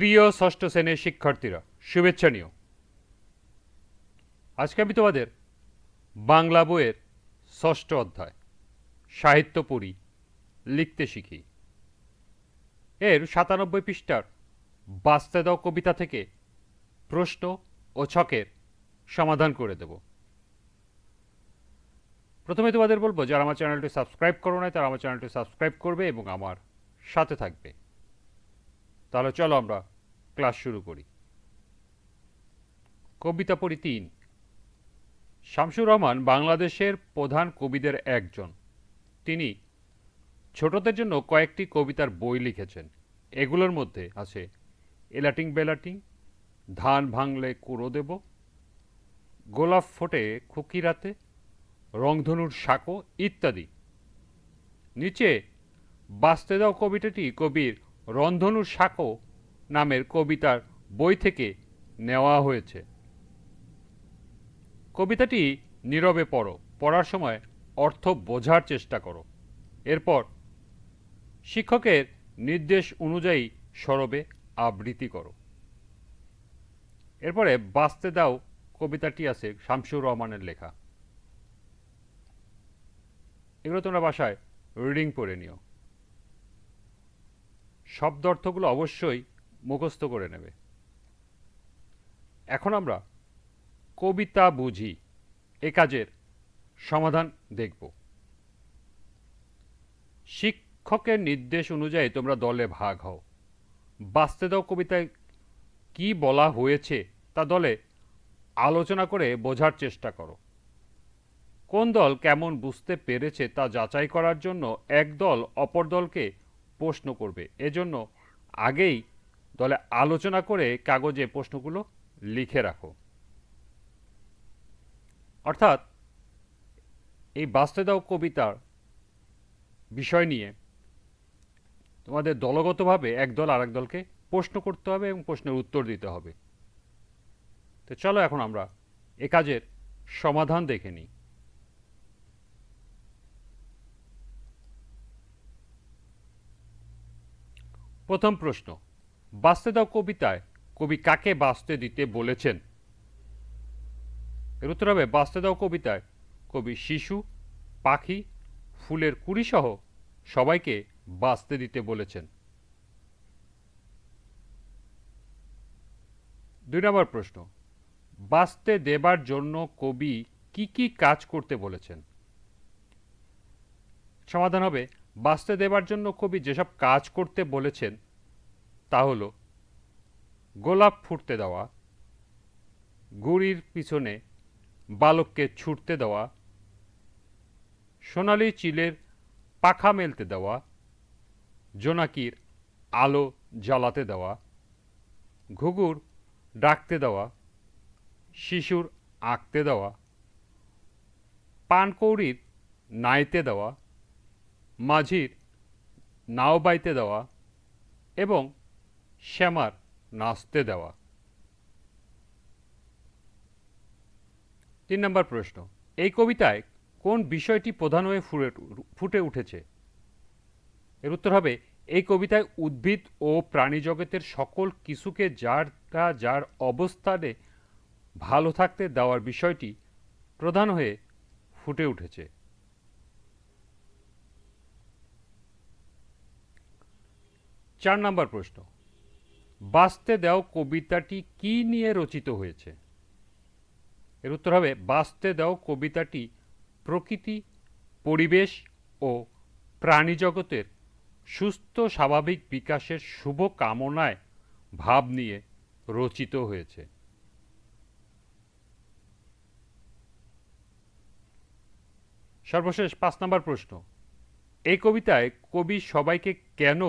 প্রিয় ষষ্ঠ শ্রেণির শিক্ষার্থীরা, শুভেচ্ছা নিও। আজকে আমি তোমাদের বাংলা বইয়ের ষষ্ঠ অধ্যায়, সাহিত্য পড়ি, লিখতে শিখি। এর সাতানব্বই পৃষ্ঠার বাস্তে দাও কবিতা থেকে প্রশ্ন ও ছকের সমাধান করে দেব। প্রথমে তোমাদের বলব, যারা আমার চ্যানেলটি সাবস্ক্রাইব করো না তারা আমার চ্যানেলটি সাবস্ক্রাইব করবে এবং আমার সাথে থাকবে। তাহলে চলো আমরা ক্লাস শুরু করি। কবিতা পড়ি তিন। শামসুর রহমান বাংলাদেশের প্রধান কবিদের একজন। তিনি ছোটদের জন্য কয়েকটি কবিতার বই লিখেছেন। এগুলোর মধ্যে আছে এলাটিং বেলাটিং, ধান ভাঙলে কুড়ো দেব, গোলাপ ফোটে খুকি রাতে রংধনুর সাঁকো ইত্যাদি। নিচে বাঁচতে দাও কবিতাটি কবির রন্ধনুর সাঁকো নামের কবিতার বই থেকে নেওয়া হয়েছে। কবিতাটি নীরবে পড়ো, পড়ার সময় অর্থ বোঝার চেষ্টা করো। এরপর শিক্ষকের নির্দেশ অনুযায়ী সরবে, আবৃত্তি করো। এরপরে বাঁচতে দাও, কবিতাটি আছে শামসুর রহমানের লেখা। এগুলো তোমরা বাসায় রিডিং পড়ে নিও। শব্দ অর্থগুলো অবশ্যই মুখস্থ করে নেবে। এখন আমরা কবিতা বুঝি, এ কাজের সমাধান দেখব। শিক্ষকের নির্দেশ অনুযায়ী তোমরা দলে ভাগ হও। বাঁচতে দাও কবিতায় কি বলা হয়েছে তা দলে আলোচনা করে বোঝার চেষ্টা করো। কোন দল কেমন বুঝতে পেরেছে তা যাচাই করার জন্য এক দল অপর দলকে প্রশ্ন করবে। এজন্য আগেই দলে আলোচনা করে কাগজে প্রশ্নগুলো লিখে রাখো। অর্থাৎ এই বাঁচতে কবিতার বিষয় নিয়ে তোমাদের দলগতভাবে এক দল আরেক দলকে প্রশ্ন করতে হবে এবং প্রশ্নের উত্তর দিতে হবে। তো চলো এখন আমরা এ কাজের সমাধান দেখে নিই। প্রথম প্রশ্ন, বাঁচতে দাও কবিতায়, কবি কাকে বাঁচতে দিতে বলেছেন? এর উত্তর হবে, বাঁচতে দাও কবিতায়, কবি শিশু, পাখি, ফুলের কুড়িসহ সবাইকে বাঁচতে দিতে বলেছেন। দুই নম্বর প্রশ্ন, বাঁচতে দেবার জন্য কবি কি কি কাজ করতে বলেছেন? সমাধান হবে বাঁচতে দেবার জন্য কবি যেসব কাজ করতে বলেছেন, তা হলো গোলাপ ফুটতে দেওয়া, গুড়ির পিছনে বালককে ছুটতে দেওয়া, সোনালি চিলের পাখা মেলতে দেওয়া, জোনাকির আলো জ্বালাতে দেওয়া, ঘুঘুর ডাকতে দেওয়া, শিশুর আঁকতে দেওয়া, পানকৌড়ির নাইতে দেওয়া মাঝির নাও বাইতে দেওয়া এবং শ্যামার নাচতে দেওয়া। তিন নম্বর প্রশ্ন, এই কবিতায় কোন বিষয়টি প্রধান হয়ে ফুটে ফুটে উঠেছে? এর উত্তর হবে, এই কবিতায় উদ্ভিদ ও প্রাণী জগতের সকল কিছুকে যারটা যার অবস্থানে ভালো থাকতে দেওয়ার বিষয়টি প্রধান হয়ে ফুটে উঠেছে। চার নম্বর প্রশ্ন। বাঁচতে দেও কবিতাটি কি নিয়ে রচিত হয়েছে? এর উত্তর হবে, বাঁচতে দেও কবিতাটি প্রকৃতি, পরিবেশ ও প্রাণী জগতের সুস্থ, স্বাভাবিক বিকাশের শুভ কামনায় ভাব নিয়ে রচিত হয়েছে। সর্বশেষ পাঁচ নম্বর প্রশ্ন। এই কবিতায় কবি সবাইকে কেন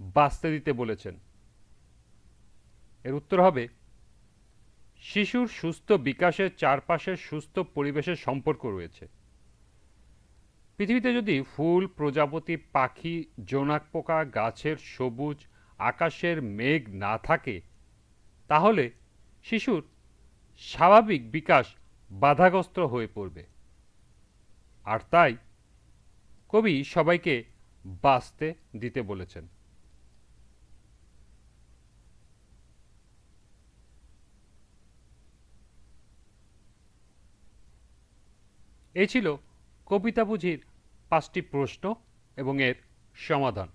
বাঁচতে দিতে বলেছেন। এর উত্তর হবে, শিশুর সুস্থ বিকাশের চারপাশের সুস্থ পরিবেশের সম্পর্ক রয়েছে। পৃথিবীতে যদি ফুল, প্রজাপতি, পাখি, জোনাক পোকা, গাছের সবুজ, আকাশের মেঘ না থাকে, তাহলে শিশুর স্বাভাবিক বিকাশ বাধাগ্রস্ত হয়ে পড়বে। আর তাই কবি সবাইকে বাঁচতে দিতে বলেছেন। এই ছিল কবিতা বুঝির পাঁচটি প্রশ্ন এবং এর সমাধান।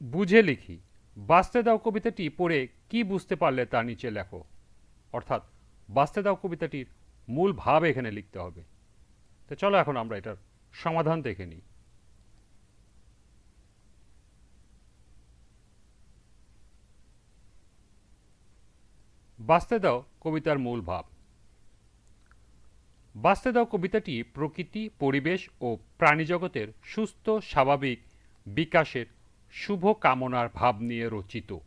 বুঝে লিখি, বাঁচতে দাও কবিতাটি পড়ে কি বুঝতে পারলে তা নিচে লেখো। অর্থাৎ, বাঁচতে দাও কবিতাটির মূল ভাব এখানে লিখতে হবে। তো চলো এখন আমরা এটার সমাধান দেখে নিই। বাঁচতে দাও কবিতার মূল ভাব। বাঁচতে দাও কবিতাটি প্রকৃতি, পরিবেশ ও প্রাণীজগতের সুস্থ, স্বাভাবিক বিকাশের শুভ কামনার ভাব নিয়ে রচিত।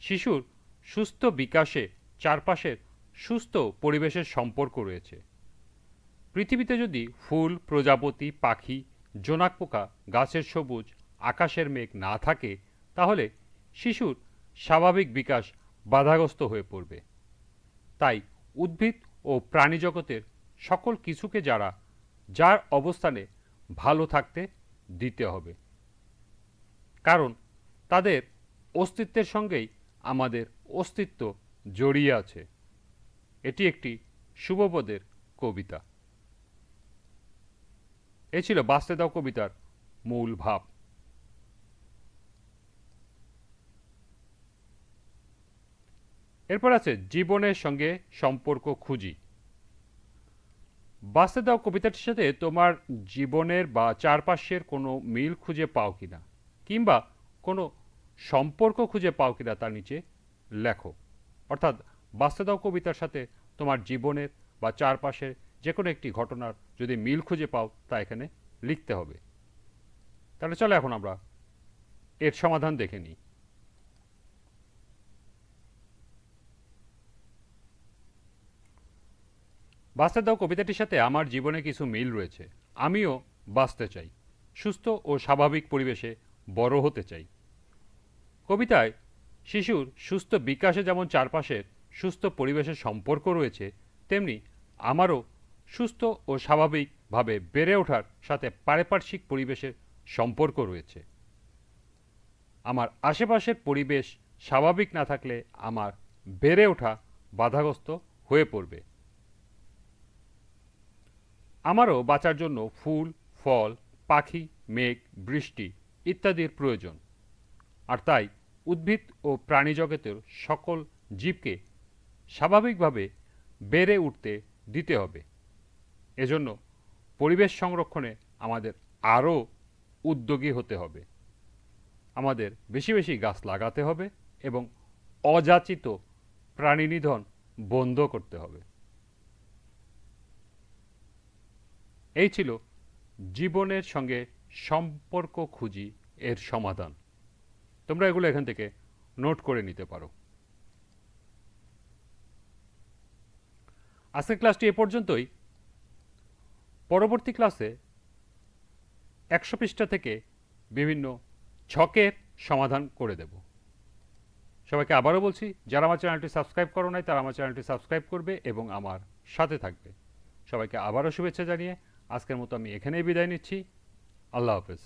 শিশুর সুস্থ বিকাশে চারপাশের সুস্থ পরিবেশের সম্পর্ক রয়েছে। পৃথিবীতে যদি ফুল, প্রজাপতি, পাখি, জোনাক পোকা, গাছের সবুজ, আকাশের মেঘ না থাকে, তাহলে শিশুর স্বাভাবিক বিকাশ বাধাগ্রস্ত হয়ে পড়বে। তাই উদ্ভিদ ও প্রাণীজগতের সকল কিছুকে যারা, যার অবস্থানে ভালো থাকতে দিতে হবে। কারণ তাদের অস্তিত্বের সঙ্গেই আমাদের অস্তিত্ব জড়িয়ে আছে। এটি একটি শুভপদের কবিতা। এ ছিল বাঁচতে দাও কবিতার মূল ভাব। এরপর আছে জীবনের সঙ্গে সম্পর্ক খুঁজি। বাঁচতে দাও কবিতাটির সাথে তোমার জীবনের বা চারপাশের কোনো মিল খুঁজে পাও কিনা, কিংবা কোনো সম্পর্ক খুঁজে পাও কিনা তার নিচে লেখো। অর্থাৎ বাঁচতে দাও কবিতার সাথে তোমার জীবনের বা চারপাশের যে কোনো একটি ঘটনার যদি মিল খুঁজে পাও তা এখানে লিখতে হবে। তাহলে চলো এখন আমরা এর সমাধান দেখে নিই। বাঁচতে দাও কবিতাটির সাথে আমার জীবনে কিছু মিল রয়েছে। আমিও বাঁচতে চাই। সুস্থ ও স্বাভাবিক পরিবেশে বড় হতে চাই। কবিতায়, শিশুর সুস্থ বিকাশে যেমন চারপাশের সুস্থ পরিবেশের সম্পর্ক রয়েছে, তেমনি আমারও সুস্থ ও স্বাভাবিকভাবে বেড়ে ওঠার সাথে পারিপার্শ্বিক পরিবেশের সম্পর্ক রয়েছে। আমার আশেপাশের পরিবেশ স্বাভাবিক না থাকলে আমার বেড়ে ওঠা বাধাগ্রস্ত হয়ে পড়বে। আমারও বাঁচার জন্য ফুল, ফল, পাখি, মেঘ, বৃষ্টি ইত্যাদির প্রয়োজন। আর তাই উদ্ভিদ ও প্রাণী জগতের সকল জীবকে স্বাভাবিকভাবে বেড়ে উঠতে দিতে হবে। এজন্য পরিবেশ সংরক্ষণে আমাদের আরও উদ্যোগী হতে হবে। আমাদের বেশি বেশি গাছ লাগাতে হবে এবং অযাচিত প্রাণী নিধন বন্ধ করতে হবে। এই ছিল জীবনের সঙ্গে সম্পর্ক খুঁজি এর সমাধান। তোমরা এগুলো এখান থেকে নোট করে নিতে পারো। আজকের ক্লাসটি এ পর্যন্তই। পরবর্তী ক্লাসে একশো পৃষ্ঠা থেকে বিভিন্ন ছকের সমাধান করে দেব। সবাইকে আবারও বলছি, যারা আমার চ্যানেলটি সাবস্ক্রাইব করো নাই, তারা আমার চ্যানেলটি সাবস্ক্রাইব করবে এবং আমার সাথে থাকবে। সবাইকে আবারও শুভেচ্ছা জানিয়ে আজকের মতো আমি এখানেই বিদায় নিচ্ছি। আল্লাহ হাফেজ।